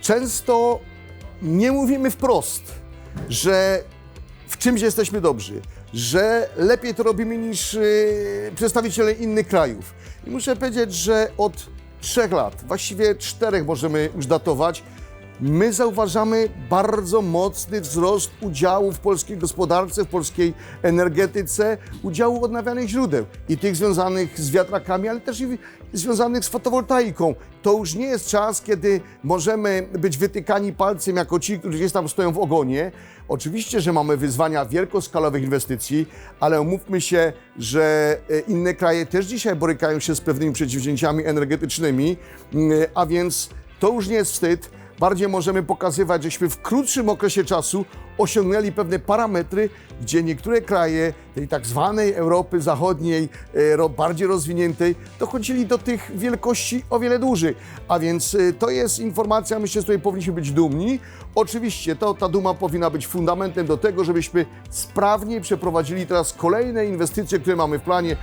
Często nie mówimy wprost, że w czymś jesteśmy dobrzy, że lepiej to robimy niż yy, przedstawiciele innych krajów. I muszę powiedzieć, że od trzech lat, właściwie czterech możemy już datować, my zauważamy bardzo mocny wzrost udziału w polskiej gospodarce, w polskiej energetyce, udziału odnawialnych źródeł i tych związanych z wiatrakami, ale też i związanych z fotowoltaiką. To już nie jest czas, kiedy możemy być wytykani palcem jako ci, którzy gdzieś tam stoją w ogonie. Oczywiście, że mamy wyzwania wielkoskalowych inwestycji, ale umówmy się, że e, inne kraje też dzisiaj borykają się z pewnymi przedsięwzięciami energetycznymi, mm, a więc to już nie jest wstyd. Bardziej możemy pokazywać, żeśmy w krótszym okresie czasu osiągnęli pewne parametry, gdzie niektóre kraje tej tak zwanej Europy Zachodniej, e, bardziej rozwiniętej, dochodzili do tych wielkości o wiele dłużej. A więc e, to jest informacja, myślę, z której powinniśmy być dumni. Oczywiście to, ta duma powinna być fundamentem do tego, żebyśmy sprawnie przeprowadzili teraz kolejne inwestycje, które mamy w planie.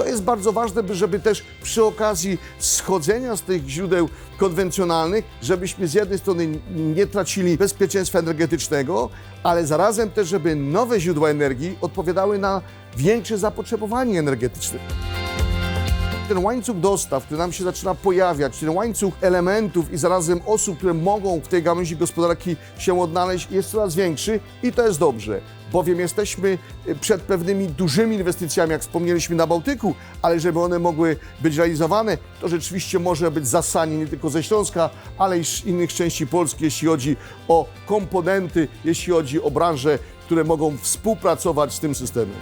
To jest bardzo ważne, by żeby też przy okazji schodzenia z tych źródeł konwencjonalnych, żebyśmy z jednej strony nie tracili bezpieczeństwa energetycznego, ale zarazem też, żeby nowe źródła energii odpowiadały na większe zapotrzebowanie energetyczne ten łańcuch dostaw, który nam się zaczyna pojawiać, ten łańcuch elementów i zarazem osób, które mogą w tej gałęzi gospodarki się odnaleźć, jest coraz większy i to jest dobrze, bowiem jesteśmy y, przed pewnymi dużymi inwestycjami, jak wspomnieliśmy na Bałtyku, ale żeby one mogły być realizowane, to rzeczywiście może być zasanie nie tylko ze Śląska, ale i z innych części Polski, jeśli chodzi o komponenty, jeśli chodzi o branże, które mogą współpracować z tym systemem.